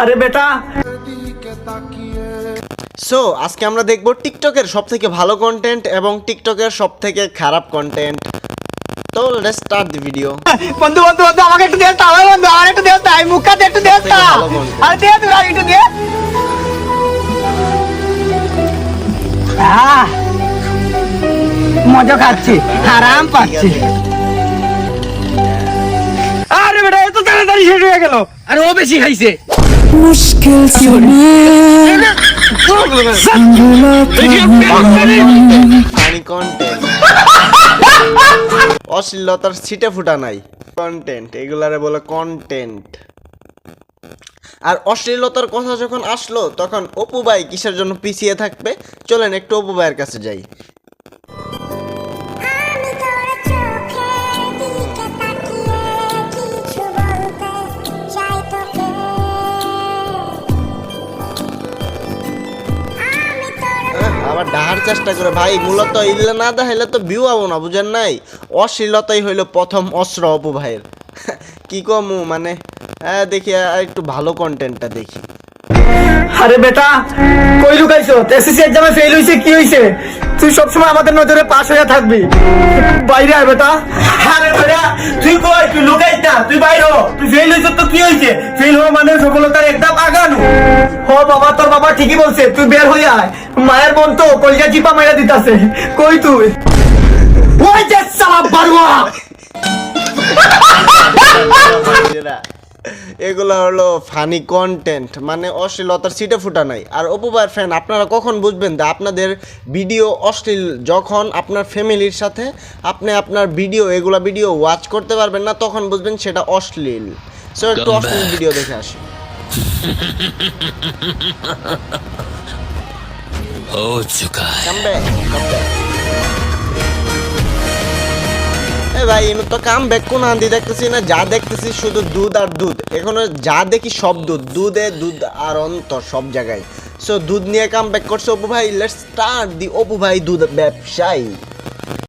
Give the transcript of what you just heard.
আরে বেটা। সো আজকে আমরা দেখব টিকটকের সব থেকে ভালো কন্টেন্ট এবং টিকটকের সব থেকে খারাপ কন্টেন্ট তো লেটস স্টার্ট দি ভিডিও বন্ধু বন্ধু বন্ধু আমাকে একটু দে তাও বন্ধু আমার একটু দে তাই মুখটা একটু দে তা। আরে দে তুই আর একটু দে আহ, মজা খাচ্ছি আরাম পাচ্ছি। আরে বেটা এত তাড়াতাড়ি শেষ হয়ে গেল। আরে ও বেশি খাইছে। मुश्किल समय ফানি কন্টেন্ট অশ্লীলতার ছিটে ফুটা নাই কন্টেন্ট এগুলারে বলে কন্টেন্ট আর অশ্লীলতার কথা যখন আসলো তখন অপু ভাই কিসের জন্য পিছিয়ে থাকবে চলেন একটু অপু ভাইয়ের কাছে যাই আবার ডাহার চেষ্টা করে। ভাই মূলত ইল্লে না দেখাইলে তো ভিউ আবো না বুঝেন নাই? অশ্লীলতাই হইল প্রথম অস্ত্র অপু ভাইয়ের। কি কমু মানে? হ্যাঁ দেখি একটু ভালো কন্টেন্টটা দেখি। আরে বেটা কই লুকাইছো? এসএসসি এক্সামে ফেল হইছে কি হইছে? তুই সবসময় আমাদের নজরে পাস হয়ে থাকবি। বাইরে আয় বেটা। আরে বেটা তুই কই? তুই লুকাইস না তুই বাইরে হ। তুই ফেল হইছ তো কি হইছে? ফেল হওয়া মানে সফলতার একদম আগানো ও বাবা তোর বাবা ঠিকই বলছে তুই বের হয়ে আয়। মায়ের মন তো কলজা চিপা মাইরা দিতাছে। কই তুই? ওই যে সালা বারুয়া! এগুলো হলো ফানি কন্টেন্ট মানে অশ্লীলতার সিটে ফুটা নাই। আর অপুবার ফ্যান আপনারা কখন বুঝবেন যে আপনাদের ভিডিও অশ্লীল যখন আপনার ফ্যামিলির সাথে আপনি আপনার ভিডিও এগুলা ভিডিও ওয়াচ করতে পারবেন না তখন বুঝবেন সেটা অশ্লীল। সো একটু অশ্লীল ভিডিও দেখে আসি। हो चुका है Come back, come back. এ ভাই এমন তো কাম ব্যাক কোন আন্দি দেখতেছি না যা দেখতেছি শুধু দুধ আর দুধ এখনো যা দেখি সব দুধ দুধে দুধ আর অন্তর সব জায়গায় সো দুধ নিয়ে কাম ব্যাক করছে অপু ভাই লেটস স্টার্ট দি অপু ভাই দুধ ব্যবসায়ী